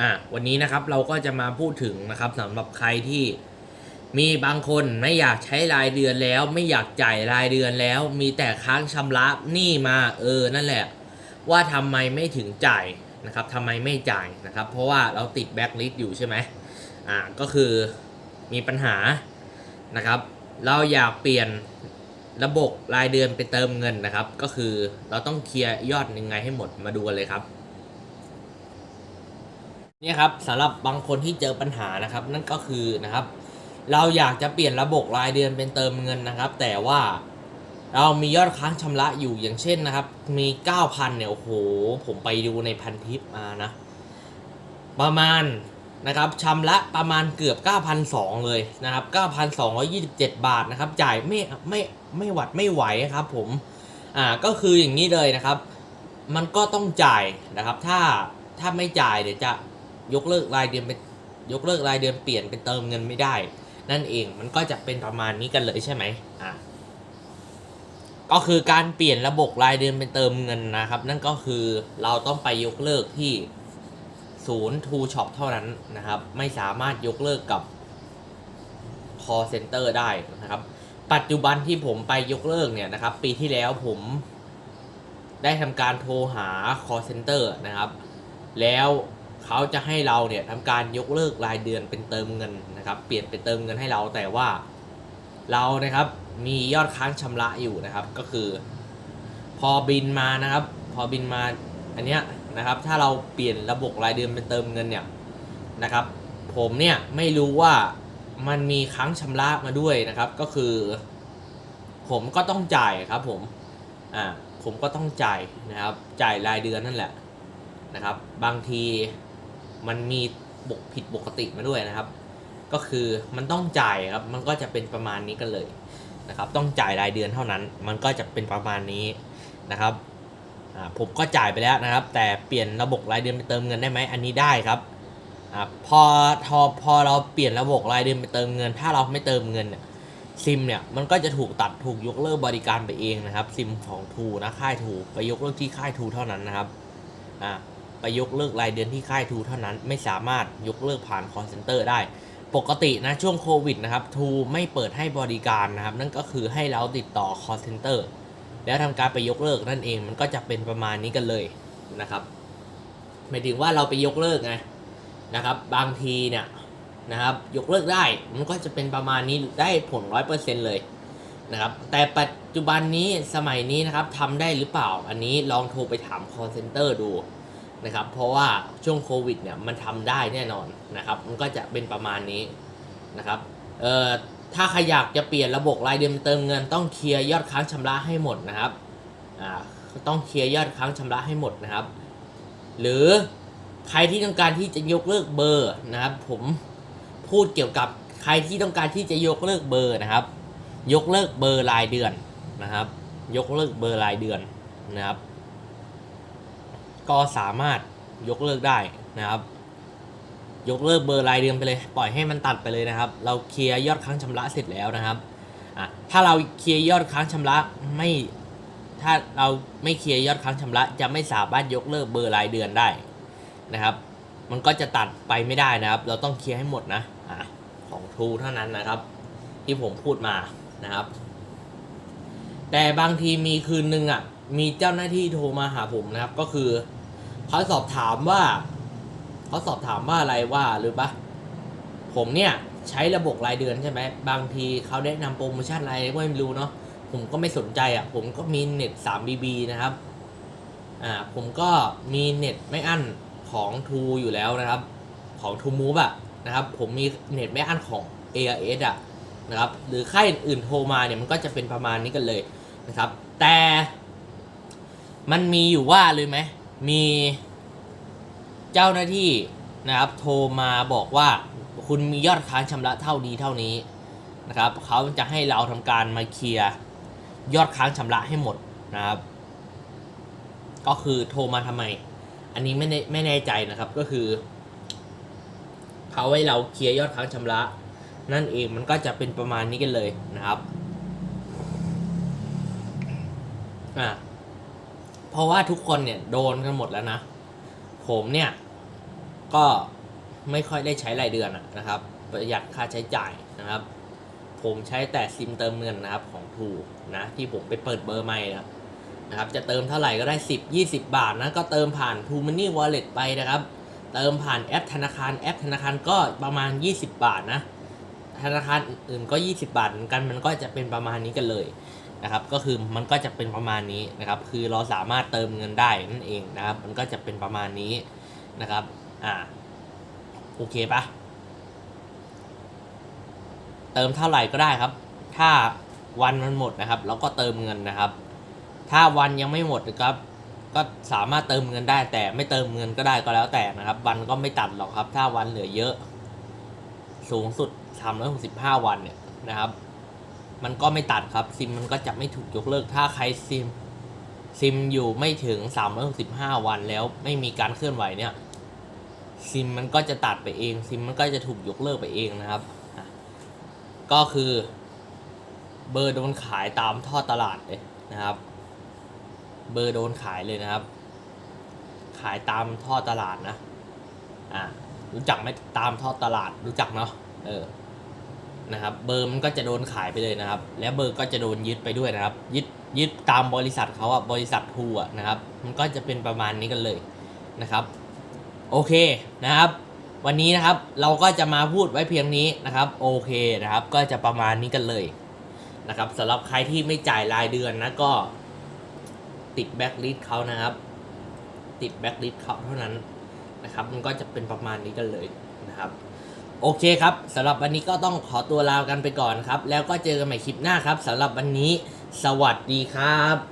อะวันนี้นะครับเราก็จะมาพูดถึงนะครับสำหรับใครที่มีบางคนไม่อยากใช้รายเดือนแล้ว ไม่อยากจ่ายรายเดือนแล้ว มีแต่ค้างชำระหนี้มาเออนั่นแหละ ว่าทำไมไม่ถึงจ่ายนะครับทำไมไม่จ่ายนะครับ เพราะว่าเราติดแบ็คลิสต์อยู่ใช่ไหมอ่าก็คือมีปัญหานะครับ เราอยากเปลี่ยนระบบรายเดือนไปเติมเงินนะครับ ก็คือเราต้องเคลียร์ยอดยังไงให้หมดมาดูกันเลยครับ เนี่ยครับสำหรับบางคนที่เจอปัญหานะครับ นั่นก็คือนะครับ เราอยากจะเปลี่ยนระบบรายเดือนเป็นเติมเงินนะครับ แต่ว่าเรามียอดค้างชำระอยู่อย่างเช่นนะครับ มี 9,000เนี่ยโอ้โหผมไปดูในพันทิปมานะ ประมาณนะครับชำระประมาณเกือบ 9,200 เลยนะครับ 9,227 บาทนะครับ จ่ายไม่ไม่ไม่หวัดไม่ไหวครับผม อ่าก็คืออย่างนี้เลยนะครับ มันก็ต้องจ่ายนะครับ ถ้าถ้าไม่จ่ายเดี๋ยวจะ ยกเลิกรายเดือนเป็นยกเลิกรายเดือนเปลี่ยนเป็นเติมเงินไม่ได้ นั่นเองมันก็จะเป็นประมาณนี้กันเลยใช่ไหมอะก็คือการเปลี่ยนระบบรายเดือนเป็นเติมเงินนะครับ นั่นก็คือเราต้องไปยกเลิกที่ศูนย์ทูช็อปเท่านั้นนะครับ ไม่สามารถยกเลิกกับ call center ได้นะครับ ปัจจุบันที่ผมไปยกเลิกเนี่ยนะครับ ปีที่แล้วผมได้ทำการโทรหา call center นะครับ แล้ว เขาจะให้เราเนี่ยทำการยกเลิกรายเดือนเป็นเติมเงินนะครับ เปลี่ยนเป็นเติมเงินให้เราแต่ว่าเรานะครับมียอดค้างชำระอยู่นะครับ ก็คือ พอบินมานะครับ พอบินมาอันเนี้ยนะครับ ถ้าเราเปลี่ยนระบบรายเดือนเป็นเติมเงินเนี่ยนะครับ ผมเนี่ยไม่รู้ว่ามันมีค้างชำระมาด้วยนะครับ ก็คือ ผมก็ต้องจ่ายครับ ผมอ่าผมก็ต้องจ่ายนะครับ จ่ายรายเดือนนั่นแหละนะครับ บางที มันมีบกผิดปกติมาด้วยนะครับ ก็คือมันต้องจ่ายครับ มันก็จะเป็นประมาณนี้กันเลยนะครับ ต้องจ่ายรายเดือนเท่านั้น มันก็จะเป็นประมาณนี้นะครับผมก็จ่ายไปแล้วนะครับ แต่เปลี่ยนระบบรายเดือนไปเติมเงินได้ไหมอันนี้ได้ครับอพอพอพอเราเปลี่ยนระบบรายเดือนไปเติมเงิน ถ้าเราไม่เติมเงินเนี่ยซิมเนี่ยมันก็จะถูกตัดถูกยกเลิกบริการไปเองนะครับ ซิมของทูนะค่ายทูไปยกเลิกที่ค่ายทูเท่านั้นนะครับอ่า ไปยกเลิกรายเดือนที่ค่ายทูเท่านั้น ไม่สามารถยกเลิกผ่านคอนเซนเตอร์ได้ ปกตินะช่วงโควิดนะครับทูไม่เปิดให้บริการนะครับ นั่นก็คือให้เราติดต่อคอนเซนเตอร์แล้วทำการไปยกเลิกนั่นเองมันก็จะเป็นประมาณนี้กันเลยนะครับหมายถึงว่าเราไปยกเลิกไงนะครับ บางทีเนี่ยนะครับ ยกเลิกได้มันก็จะเป็นประมาณนี้ได้ผลร้อยเปอร์เซ็นต์เลยนะครับ แต่ปัจจุบันนี้สมัยนี้นะครับทำได้หรือเปล่า อันนี้ลองโทรไปถาม call center ดู นะครับ เพราะว่าช่วงโควิดเนี่ยมันทำได้แน่นอนนะครับ มันก็จะเป็นประมาณนี้นะครับ เอ่อ ถ้าใครอยากจะเปลี่ยนระบบรายเดือนเติมเงิน ต้องเคลียร์ยอดค้างชำระให้หมดนะครับ อ่า ต้องเคลียร์ยอดค้างชำระให้หมดนะครับ หรือใครที่ต้องการที่จะยกเลิกเบอร์นะครับ ผมพูดเกี่ยวกับใครที่ต้องการที่จะยกเลิกเบอร์นะครับ ยกเลิกเบอร์รายเดือนนะครับ ยกเลิกเบอร์รายเดือนนะครับ ก็สามารถยกเลิกได้นะครับ ยกเลิกเบอร์รายเดือนไปเลย ปล่อยให้มันตัดไปเลยนะครับ เราเคลียร์ยอดค้างชำระเสร็จแล้วนะครับอะถ้าเราเคลียร์ยอดค้างชำระไม่ถ้าเราไม่เคลียร์ยอดค้างชำระ จะไม่สามารถยกเลิกเบอร์รายเดือนได้นะครับ มันก็จะตัดไปไม่ได้นะครับ เราต้องเคลียร์ให้หมดนะอะของทรูเท่านั้นนะครับ ที่ผมพูดมานะครับ แต่บางทีมีคืนนึงอะ มีเจ้าหน้าที่โทรมาหาผมนะครับ ก็คือเขาสอบถามว่าเขาสอบถามว่าอะไรว่าหรือปะผมเนี่ยใช้ระบบรายเดือนใช่ไหมบางทีเขาได้นำโปรโมชั่นอะไรก็ไม่รู้เนาะผมก็ไม่สนใจอะ ผมก็มีเน็ต 3BB นะครับ อ่า ผมก็มีเน็ตไม่อั้นของ True อยู่แล้วนะครับ ของ True Move อะนะครับ ผมมีเน็ตไม่อั้นของ AIS อะนะครับ หรือค่ายอื่นโทรมาเนี่ยมันก็จะเป็นประมาณนี้กันเลย นะครับ แต่มันมีอยู่ว่าเลยไหมมีเจ้าหน้าที่นะครับ โทรมาบอกว่าคุณมียอดค้างชำระเท่านี้เท่านี้นะครับเขาจะให้เราทำการมาเคลียร์ยอดค้างชำระให้หมดนะครับ ก็คือโทรมาทำไม อันนี้ไม่ไม่แน่ใจนะครับก็คือเขาให้เราเคลียร์ยอดค้างชำระ นั่นเองมันก็จะเป็นประมาณนี้กันเลยนะครับ อ่าเพราะว่าทุกคนเนี่ยโดนกันหมดแล้วนะ ผมเนี่ย ก็ไม่ค่อยได้ใช้รายเดือนนะครับ ประหยัดค่าใช้จ่ายนะครับ ผมใช้แต่ซิมเติมเงินนะครับของทูนะที่ผมไปเปิดเบอร์ใหม่นะนะครับ จะเติมเท่าไหร่ก็ได้ 10 20 บาทนะ ก็เติมผ่าน t ูมันนี่วอลเล็ตไปนะครับ เติมผ่านแอปธนาคารแอปธนาคารก็ประมาณ 20 บาทนะธนาคารอื่นก็ 20 บาทเหมือนกันมันก็จะเป็นประมาณนี้กันเลย นะครับก็คือมันก็จะเป็นประมาณนี้นะครับ คือเราสามารถเติมเงินได้นั่นเองนะครับ มันก็จะเป็นประมาณนี้นะครับอ่าโอเคปะเติมเท่าไหร่ก็ได้ครับ ถ้าวันมันหมดนะครับเราก็เติมเงินนะครับ ถ้าวันยังไม่หมดนะครับ ก็สามารถเติมเงินได้ แต่ไม่เติมเงินก็ได้ก็แล้วแต่นะครับ วันก็ไม่ตัดหรอกครับ ถ้าวันเหลือเยอะ สูงสุด365วันเนี่ยนะครับ มันก็ไม่ตัดครับซิมมันก็จะไม่ถูกยกเลิกถ้าใครซิมซิมอยู่ไม่ถึง 365 วันแล้วไม่มีการเคลื่อนไหวเนี่ยซิมมันก็จะตัดไปเอง ซิมมันก็จะถูกยกเลิกไปเองนะครับ ก็คือ เบอร์โดนขายตามท่อตลาดเลยนะครับ เบอร์โดนขายเลยนะครับ ขายตามท่อตลาดนะ อ่า รู้จักไหมตามท่อตลาดรู้จักเนาะ เออ นะครับเบอร์มันก็จะโดนขายไปเลยนะครับ และเบอร์ก็จะโดนยึดไปด้วยนะครับ ยึดยึดตามบริษัทเขาอะบริษัททูอะนะครับ มันก็จะเป็นประมาณนี้กันเลยนะครับ โอเคนะครับ วันนี้นะครับเราก็จะมาพูดไว้เพียงนี้นะครับ โอเคนะครับ ก็จะประมาณนี้กันเลยนะครับสำหรับใครที่ไม่จ่ายรายเดือนนะก็ติดแบ็กลิสเขานะครับ ติดแบ็กลิสเขาเท่านั้นนะครับ มันก็จะเป็นประมาณนี้กันเลยนะครับ โอเคครับสำหรับวันนี้ก็ต้องขอตัวลากันไปก่อนครับ แล้วก็เจอกันใหม่คลิปหน้าครับสำหรับวันนี้ สวัสดีครับ